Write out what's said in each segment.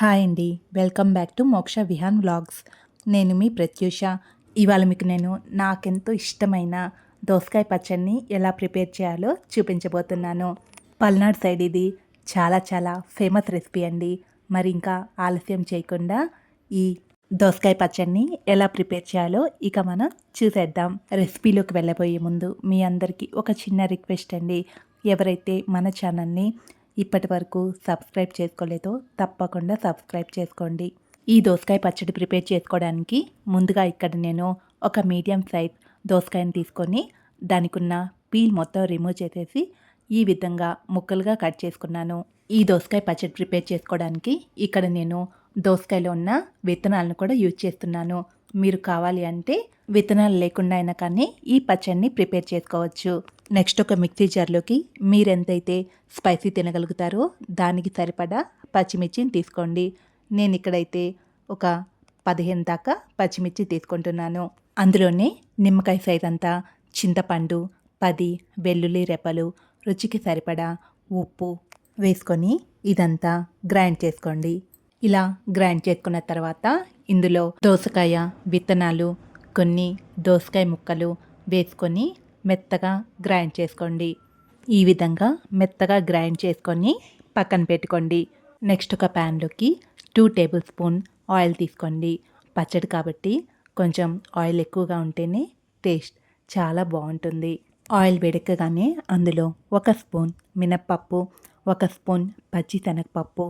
Hi అండి. Welcome back to మోక్ష Vihaan vlogs. నేను మీ ప్రత్యూష. ఇవాళ మీకు నేను నాకెంతో ఇష్టమైన దోసకాయ పచ్చడిని ఎలా ప్రిపేర్ చేయాలో చూపించబోతున్నాను. పల్నాడు సైడ్ ఇది చాలా చాలా ఫేమస్ రెసిపీ అండి. మరి ఇంకా ఆలస్యం చేయకుండా ఈ దోసకాయ పచ్చడిని ఎలా ప్రిపేర్ చేయాలో ఇక మనం చూసేద్దాం. రెసిపీలోకి వెళ్ళబోయే ముందు మీ అందరికీ ఒక చిన్న రిక్వెస్ట్ అండి. ఎవరైతే మన ఛానల్ని ఇప్పటి వరకు సబ్స్క్రైబ్ చేసుకోలేదో తప్పకుండా సబ్స్క్రైబ్ చేసుకోండి. ఈ దోసకాయ పచ్చడి ప్రిపేర్ చేసుకోవడానికి ముందుగా ఇక్కడ నేను ఒక మీడియం సైజ్ దోసకాయని తీసుకొని దానికి ఉన్న పీల్ మొత్తం రిమూవ్ చేసేసి ఈ విధంగా ముక్కలుగా కట్ చేసుకున్నాను. ఈ దోసకాయ పచ్చడి ప్రిపేర్ చేసుకోవడానికి ఇక్కడ నేను దోసకాయలో ఉన్న విత్తనాలను కూడా యూజ్ చేస్తున్నాను. మీరు కావాలి అంటే విత్తనాలు లేకుండా అయినా కానీ ఈ పచ్చడిని ప్రిపేర్ చేసుకోవచ్చు. నెక్స్ట్ ఒక మిక్సీ జార్లోకి మీరు ఎంతైతే స్పైసీ తినగలుగుతారో దానికి సరిపడా పచ్చిమిర్చిని తీసుకోండి. నేను ఇక్కడైతే ఒక పదిహేను దాకా పచ్చిమిర్చి తీసుకుంటున్నాను. అందులోనే నిమ్మకాయ సైజ్ అంతా చింతపండు పది వెల్లుల్లి రెప్పలు రుచికి సరిపడా ఉప్పు వేసుకొని ఇదంతా గ్రైండ్ చేసుకోండి. ఇలా గ్రైండ్ చేసుకున్న తర్వాత ఇందులో దోసకాయ విత్తనాలు కొన్ని దోసకాయ ముక్కలు వేసుకొని మెత్తగా గ్రైండ్ చేసుకోండి. ఈ విధంగా మెత్తగా గ్రైండ్ చేసుకొని పక్కన పెట్టుకోండి. నెక్స్ట్ ఒక ప్యాన్లోకి టూ టేబుల్ స్పూన్ ఆయిల్ తీసుకోండి. పచ్చడి కాబట్టి కొంచెం ఆయిల్ ఎక్కువగా ఉంటేనే టేస్ట్ చాలా బాగుంటుంది. ఆయిల్ వేడెక్కగానే అందులో ఒక స్పూన్ మినప్పప్పు ఒక స్పూన్ పచ్చి శనగపప్పు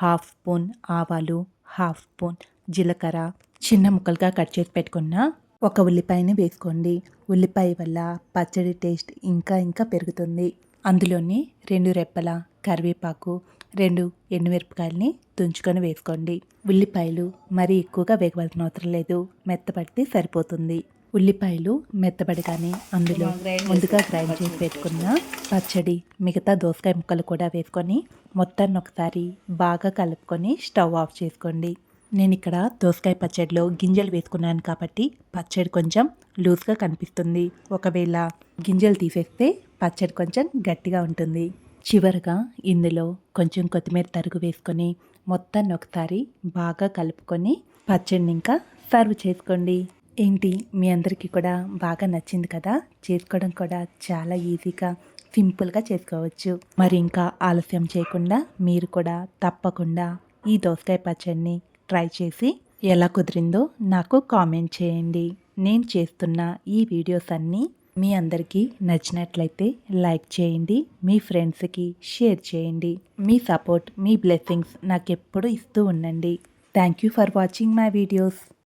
హాఫ్ స్పూన్ ఆవాలు హాఫ్ స్పూన్ జీలకర్ర. చిన్న ముక్కలుగా కట్ చేసి పెట్టుకున్న ఒక ఉల్లిపాయని వేసుకోండి. ఉల్లిపాయ వల్ల పచ్చడి టేస్ట్ ఇంకా ఇంకా పెరుగుతుంది. అందులోని రెండు రెప్పల కరివేపాకు రెండు ఎండుమిరపకాయలని తుంచుకొని వేసుకోండి. ఉల్లిపాయలు మరీ ఎక్కువగా వేగవలసిన అవసరం లేదు. మెత్తపడితే సరిపోతుంది. ఉల్లిపాయలు మెత్తబడిగానే అందులో ముందుగా గ్రైండ్ చేసి పెట్టుకున్న పచ్చడి మిగతా దోసకాయ ముక్కలు కూడా వేసుకొని మొత్తాన్ని ఒకసారి బాగా కలుపుకొని స్టవ్ ఆఫ్ చేసుకోండి. నేను ఇక్కడ దోసకాయ పచ్చడిలో గింజలు వేసుకున్నాను కాబట్టి పచ్చడి కొంచెం లూజ్గా కనిపిస్తుంది. ఒకవేళ గింజలు తీసేస్తే పచ్చడి కొంచెం గట్టిగా ఉంటుంది. చివరగా ఇందులో కొంచెం కొత్తిమీర తరుగు వేసుకొని మొత్తాన్ని ఒకసారి బాగా కలుపుకొని పచ్చడిని ఇంకా సర్వ్ చేసుకోండి. ఏంటి? మీ అందరికీ కూడా బాగా నచ్చింది కదా? చేసుకోవడం కూడా చాలా ఈజీగా సింపుల్గా చేసుకోవచ్చు. మరి ఇంకా ఆలస్యం చేయకుండా మీరు కూడా తప్పకుండా ఈ దోసకాయ పచ్చడిని ట్రై చేసి ఎలా కుదిరిందో నాకు కామెంట్ చేయండి. నేను చేస్తున్న ఈ వీడియోస్ అన్నీ మీ అందరికీ నచ్చినట్లయితే లైక్ చేయండి మీ ఫ్రెండ్స్కి షేర్ చేయండి. మీ సపోర్ట్ మీ బ్లెస్సింగ్స్ నాకు ఎప్పుడు ఇస్తూ ఉండండి. Thank you for watching my videos.